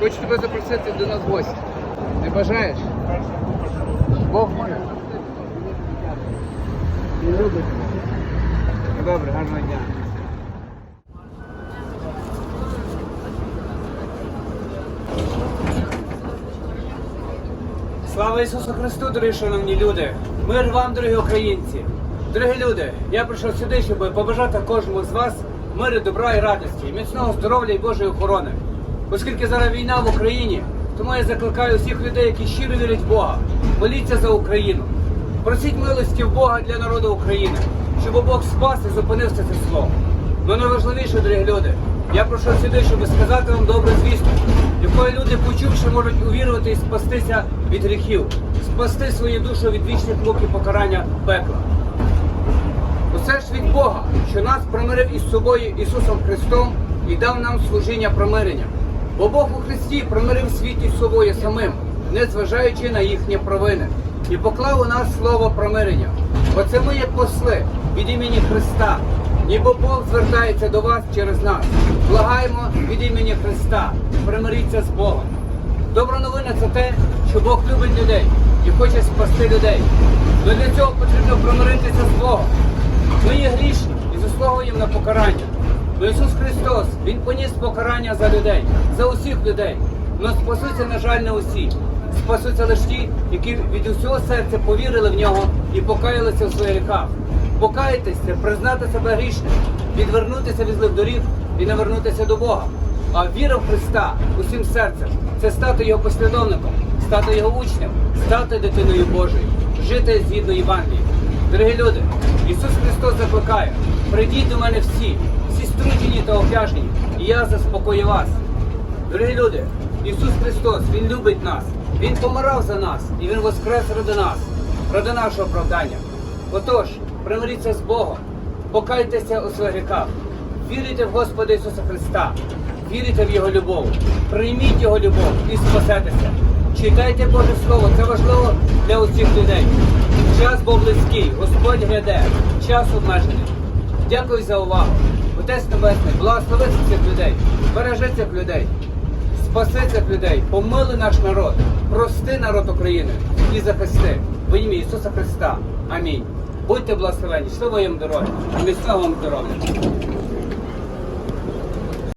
Хочу тебе запросити до нас в гості. Не бажаєш? Бог може. Ну добре, гарного дня. Слава Ісусу Христу, дорогі шановні люди! Мир вам, дорогі українці! Дорогі люди, я прийшов сюди, щоб побажати кожному з вас миру, добра і радості, міцного здоров'я і Божої охорони. Оскільки зараз війна в Україні, тому я закликаю всіх людей, які щиро вірять в Бога, моліться за Україну. Просіть милості в Бога для народу України, щоб Бог спас і зупинив це зло. Ну найважливіше, дорогі люди, я прийшов сюди, щоб сказати вам добру звістку, якої люди, почувши, можуть увірувати і спастися від гріхів, спасти свою душу від вічних мук і покарання пекла. Що нас примирив із собою Ісусом Христом і дав нам служіння примирення. Бо Бог у Христі примирив світ із собою самим, не зважаючи на їхні провини, і поклав у нас слово примирення. Оце ми, як посли від імені Христа, ніби Бог звертається до вас через нас. Благаємо від імені Христа, примиріться з Богом. Добра новина це те, що Бог любить людей і хоче спасти людей. Но для цього потрібно примиритися з Богом. Ми є грішні покарання. Но Ісус Христос, Він поніс покарання за людей, за усіх людей. Но спасуться, на жаль, не усі. Спасуться лише ті, які від усього серця повірили в нього і покаялися в своїх гріхах. Покаятися, признати себе грішним, відвернутися від злих доріг і навернутися до Бога. А віра в Христа усім серцем це стати його послідовником, стати його учнем, стати дитиною Божою, жити згідно Євангелії. Дорогі люди, Ісус Христос закликає, прийдіть до мене всі, всі струджені та обтяжені, і я заспокою вас. Дорогі люди, Ісус Христос, Він любить нас, Він помирав за нас і Він воскрес ради нас, ради нашого оправдання. Отож, примиріться з Богом, покайтеся у своїх гріхах, вірите в Господа Ісуса Христа, вірите в Його любов, прийміть Його любов і спасетеся. Читайте Боже Слово, це важливо для усіх людей. Близький, Господь гряде, час обмежений. Дякую за увагу. Отець Небесний, благослови цих людей, бережи цих людей, спаси цих людей, помили наш народ, прости народ України і захисти в ім'я Ісуса Христа. Амінь. Будьте благословені, щасливої вам дороги, місцевому вам.